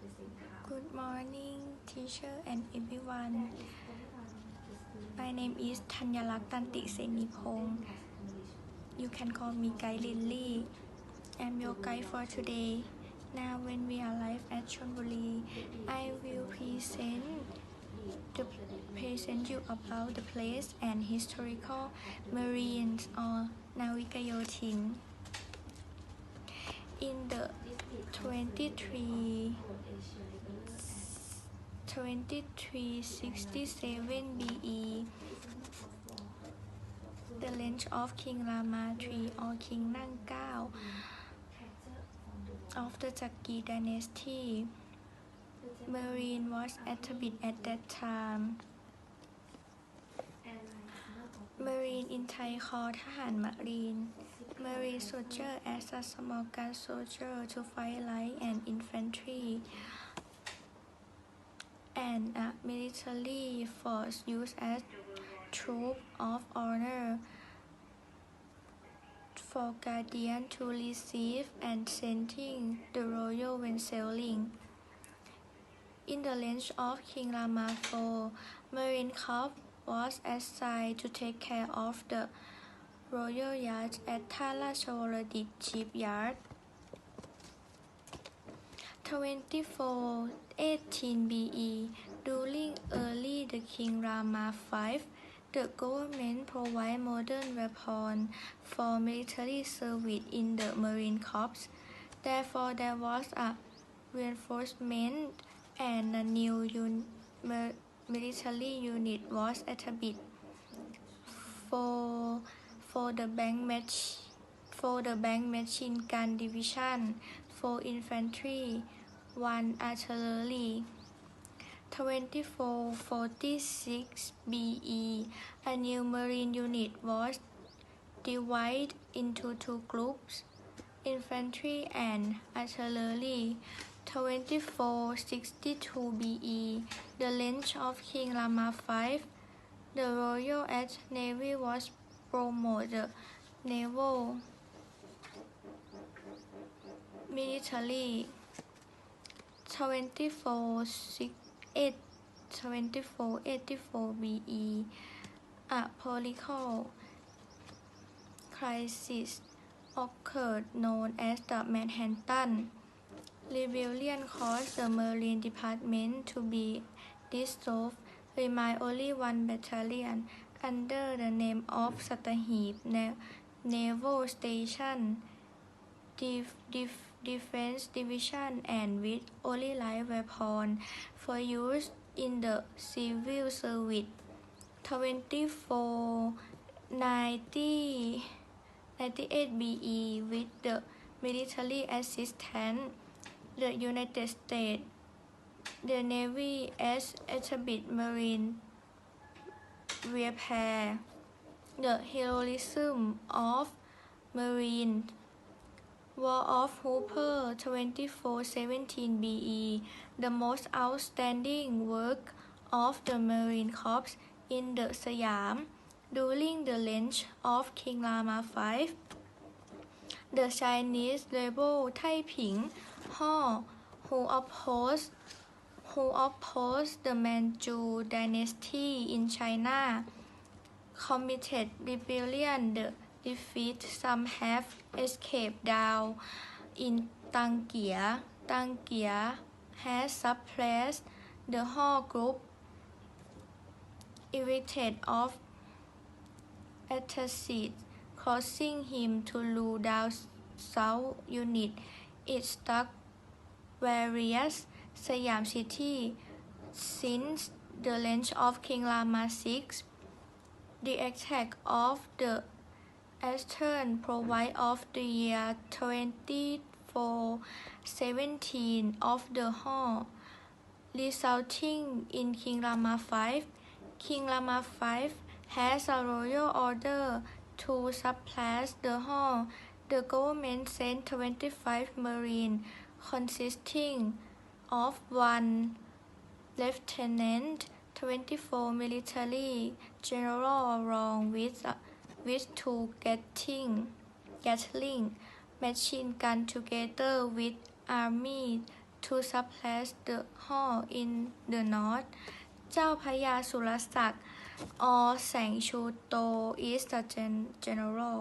Good morning, teacher and everyone. My name is Thanyalak Tanti Senipong. You can call me Guide Lily. I'm your guide for today. Now, when we are live at Chonburi, I will present the present you about the place and historical marines or Navigayotin. In the 23 2367 BE, the reign of King Rama III or King Nang Kao of the Jaggi dynasty. Marine was attributed at that time. Marine in Thai called ทหารมารีน Marine soldier as a small gun soldier to fight light and infantry and a military force used as troop of honor for guardian to receive and sending the royal when sailing. In the reign of King Rama IV, Marine Corps was assigned to take care of the Royal Yacht at Thalassawardi Shipyard. 2418 BE During early the King Rama V, the government provide modern weapons for military service in the Marine Corps. Therefore, there was a reinforcement and a new un military unit was established for for the bank match for the bank machine gun division, for infantry, one artillery. 2446 BE, a new marine unit was divided into two groups, infantry and artillery. 2462 BE, the reign of King Lama V, the Royal Air Navy was promoted naval military 24 8 24 84 BE a political crisis occurred known as the Manhattan Rebellion caused the Marine Department to be dissolved, remained only one battalion under the name of Satahib Naval Station Def- Def- Defense Division and with only light weapon for use in the civil service. 24 90 98 BE with the military assistance the United States, the Navy as established Marine repair, the heroism of Marine War of Hooper 2417 BE, the most outstanding work of the Marine Corps in the Siam during the lynch of King Lama V. The Chinese rebel Taiping Hall, who opposed who opposed the Manchu dynasty in China, committed rebellion. The defeat some have escaped down in Tangia. Tangia has suppressed the whole group evicted of attached, causing him to lose down South unit. It stuck various Siam city since the reign of King Rama VI. The attack of the Eastern province of the year 2417 of the Hall, resulting in King Rama V. King Rama V has a royal order to suppress the Hall. The government sent 25 marine consisting of one lieutenant, 24 military general along with, with two getting, Gatling machine gun together with army to suppress the Hall in the north เจ้าพระยาสุรศักดิ์อแสงชูโต is the general